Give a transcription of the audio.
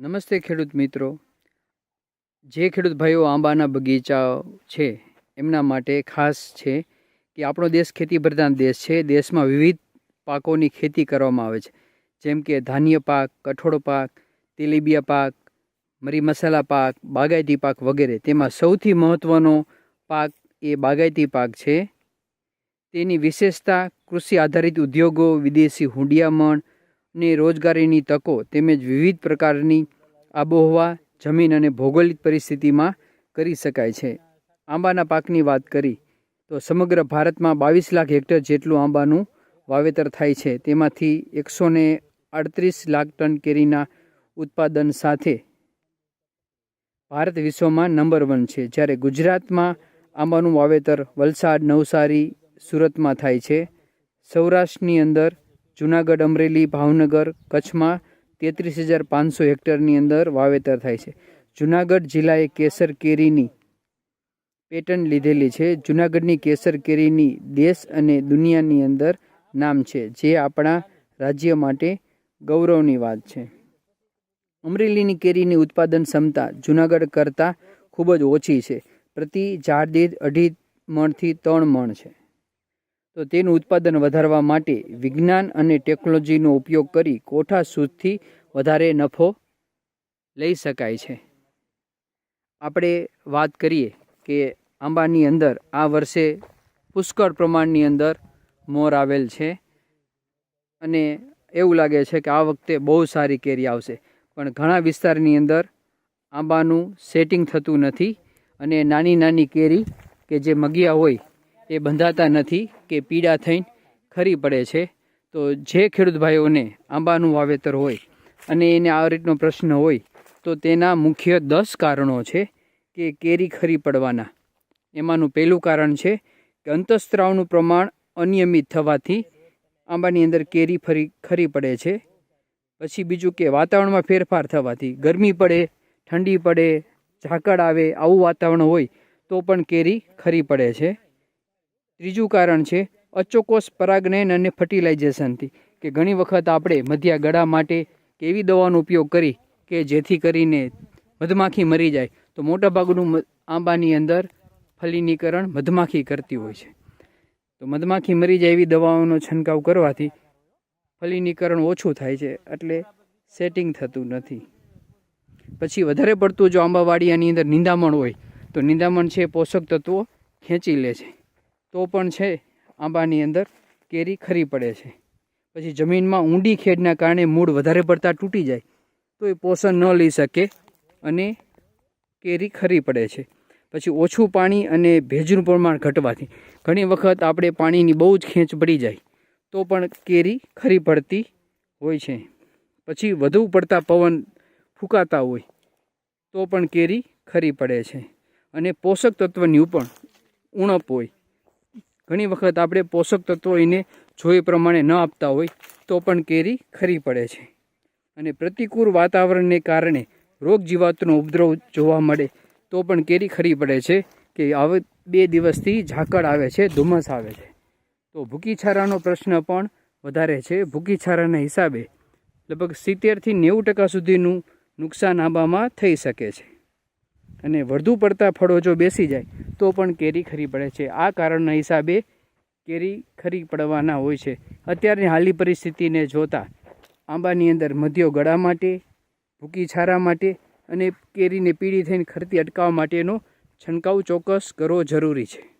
નમસ્તે ખેડૂત મિત્રો. જે ખેડૂત ભાઈઓ આંબાના બગીચાઓ છે, એમના માટે ખાસ છે કે આપણો દેશ ખેતી પ્રધાન દેશ છે. દેશમાં વિવિધ પાકોની ખેતી કરવામાં આવે છે. જેમ કે ધાન્ય પાક, કઠોળ પાક, તેલીબિયા પાક, મરી મસાલા પાક, બાગાયતી પાક વગેરે. તેમાં સૌથી મહત્ત્વનો પાક એ બાગાયતી પાક છે. તેની વિશેષતા કૃષિ આધારિત ઉદ્યોગો, વિદેશી હુંડિયામણ ને રોજગારીની તકો તેમજ વિવિધ પ્રકારની આબોહવા, જમીન અને ભૌગોલિક પરિસ્થિતિમાં કરી શકાય છે. આંબાના પાકની વાત કરી, તો સમગ્ર ભારતમાં બાવીસ લાખ હેક્ટર જેટલું આંબાનું વાવેતર થાય છે. તેમાંથી એકસો ને અડત્રીસ લાખ ટન કેરીના ઉત્પાદન સાથે ભારત વિશ્વમાં નંબર વન છે. જ્યારે ગુજરાતમાં આંબાનું વાવેતર વલસાડ, નવસારી, સુરતમાં થાય છે. સૌરાષ્ટ્રની અંદર જુનાગઢ, અમરેલી, ભાવનગર, કચ્છમાં તેત્રીસ હજાર પાંચસો હેક્ટરની અંદર વાવેતર થાય છે. જુનાગઢ જિલ્લાએ કેસર કેરીની પેટર્ન લીધેલી છે. જુનાગઢની કેસર કેરીની દેશ અને દુનિયાની અંદર નામ છે, જે આપણા રાજ્ય માટે ગૌરવની વાત છે. અમરેલીની કેરીની ઉત્પાદન ક્ષમતા જુનાગઢ કરતાં ખૂબ જ ઓછી છે. પ્રતિ ઝાડ દીઠ અઢી મણથી ત્રણ મણ છે. તો તેનું ઉત્પાદન વધારવા માટે વિજ્ઞાન અને ટેકનોલોજીનો ઉપયોગ કરી કોઠા સૂદથી વધારે નફો લઈ શકાય છે. આપણે વાત કરીએ કે આંબાની અંદર આ વર્ષે પુષ્કળ પ્રમાણની અંદર મોર આવેલ છે અને એવું લાગે છે કે આ વખતે બહુ સારી કેરી આવશે. પણ ઘણા વિસ્તારની અંદર આંબાનું સેટિંગ થતું નથી અને નાની નાની કેરી કે જે મગિયા હોય એ બંધાતા નથી કે પીડા થઈને ખરી પડે છે. તો જે ખેડૂત ભાઈઓને આંબાનું વાવેતર હોય અને એને આ રીતનો પ્રશ્ન હોય, તો તેના મુખ્ય દસ કારણો છે કે કેરી ખરી પડવાના. એમાંનું પહેલું કારણ છે કે અંતઃસ્ત્રાવનું પ્રમાણ અનિયમિત થવાથી આંબાની અંદર કેરી ફરી, ખરી પડે છે. પછી બીજું કે વાતાવરણમાં ફેરફાર થવાથી ગરમી પડે, ઠંડી પડે, ઝાકળ આવે આવું વાતાવરણ હોય, તો પણ કેરી ખરી પડે છે. ત્રીજું કારણ છે, અચોકોસ પરાગનયન અને ફર્ટિલાઇઝેશનથી કે ઘણી વખત આપણે મધ્યા ગળા માટે એવી દવાનો ઉપયોગ કરી કે જેથી કરીને મધમાખી મરી જાય. તો મોટાભાગનું આંબાની અંદર ફલિનીકરણ મધમાખી કરતી હોય છે. તો મધમાખી મરી જાય એવી દવાઓનો છંટકાવ કરવાથી ફલિનીકરણ ઓછું થાય છે, એટલે સેટિંગ થતું નથી. પછી વધારે પડતું જો આંબાવાડિયાની અંદર નિંદામણ હોય, તો નિંદામણ છે પોષક તત્વો ખેંચી લે છે. તો પણ છે આંબાની અંદર કેરી ખરી પડે છે. પછી જમીનમાં ઊંડી ખેડના કારણે મૂળ વધારે પડતા તૂટી જાય તો એ પોષણ ન લઈ શકે અને કેરી ખરી પડે છે. પછી ઓછું પાણી અને ભેજનું પ્રમાણ ઘટવાથી ઘણી વખત આપણે પાણીની બહુ જ ખેંચ પડી જાય તો પણ કેરી ખરી પડતી હોય છે. પછી વધુ પડતા પવન ફૂંકાતા હોય તો પણ કેરી ખરી પડે છે. અને પોષક તત્વની પણ ઉણપ હોય ઘણી વખત આપણે પોષક તત્વો એને જોઈ પ્રમાણે ન આપતા હોય તો પણ કેરી ખરી પડે છે. અને પ્રતિકૂળ વાતાવરણને કારણે રોગ જીવાતનો ઉપદ્રવ જોવા મળે તો પણ કેરી ખરી પડે છે કે હવે બે દિવસથી ઝાકળ આવે છે, ધુમ્મસ આવે છે. તો ભૂકીછારાનો પ્રશ્ન પણ વધારે છે. ભૂકીછારાના હિસાબે લગભગ સિત્તેરથી નેવું ટકા સુધીનું નુકસાન આંબામાં થઈ શકે છે. અને વધુ પડતા ફળો જો બેસી જાય, તો પણ કેરી ખરી પડે છે. આ કારણના હિસાબે કેરી ખરી પડવાના હોય છે. અત્યારની હાલની પરિસ્થિતિને જોતા આંબાની અંદર મધ્યો ગળા માટે, ભૂકી છારા માટે અને કેરીને પીળી થઈને ખરતી અટકાવવા માટેનો છંટકાવ ચોક્કસ કરવો જરૂરી છે.